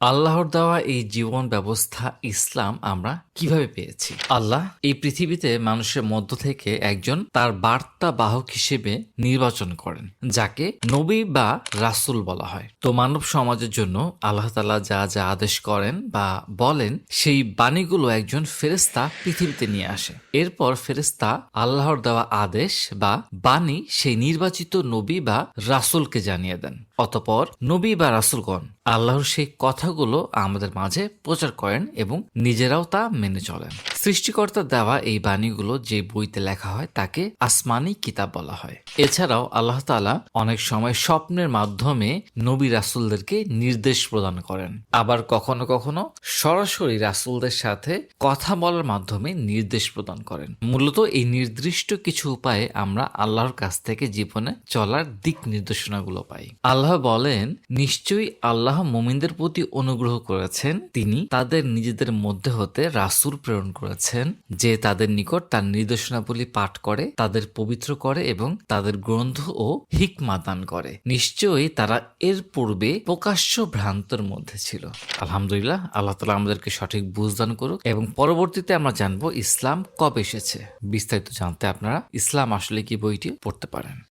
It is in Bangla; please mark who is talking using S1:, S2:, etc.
S1: আল্লাহর দেওয়া এই জীবন ব্যবস্থা ইসলাম আমরা কীভাবে পেয়েছি? আল্লাহ এই পৃথিবীতে মানুষের মধ্য থেকে একজন তার বার্তা বাহক হিসেবে নির্বাচন করেন, যাকে নবী বা রাসূল বলা হয়। তো মানব সমাজের জন্য আল্লাহ তালা যা যা আদেশ করেন বা বলেন, সেই বাণীগুলো একজন ফেরেস্তা পৃথিবীতে নিয়ে আসে। এরপর ফেরেস্তা আল্লাহর দেওয়া আদেশ বা বাণী সেই নির্বাচিত নবী বা রাসূলকে জানিয়ে দেন। অতপর নবী বা রাসূলগণ আল্লাহর সেই কথাগুলো আমাদের মাঝে প্রচার করেন এবং নিজেরাও তা মেনে চলেন। সৃষ্টিকর্তার দেওয়া এই বাণীগুলো যে বইতে লেখা হয়, তাকে আসমানি কিতাব বলা হয়। এছাড়াও আল্লাহ তালা অনেক সময় স্বপ্নের মাধ্যমে নবী রাসূলদেরকে নির্দেশ প্রদান করেন। আবার কখনো কখনো সরাসরি রাসূলদের সাথে কথা বলার মাধ্যমে নির্দেশ প্রদান করেন। মূলত এই নির্দিষ্ট কিছু উপায়ে আমরা আল্লাহর কাছ থেকে জীবনে চলার দিক নির্দেশনাগুলো পাই। আল্লাহ বলেন, নিশ্চয়ই আল্লাহ মুমিনদের প্রতি অনুগ্রহ করেছেন। তিনি তাদের নিজেদের মধ্যে হতে রাসূল প্রেরণ করেছেন যে তাদের নিকট তার নির্দেশনাবলী পাঠ করে, তাদের পবিত্র করে এবং তাদের গ্রন্থ ও হিকমা দান করে। নিশ্চয়ই তারা এর পূর্বে প্রকাশ্য ভ্রান্তর মধ্যে ছিল। আলহামদুলিল্লাহ, আল্লাহ তালা আমাদেরকে সঠিক বুঝদান করুক এবং পরবর্তীতে আমরা জানব ইসলাম কবে এসেছে। বিস্তারিত জানতে আপনারা ইসলাম আসলে কি বইটি পড়তে পারেন।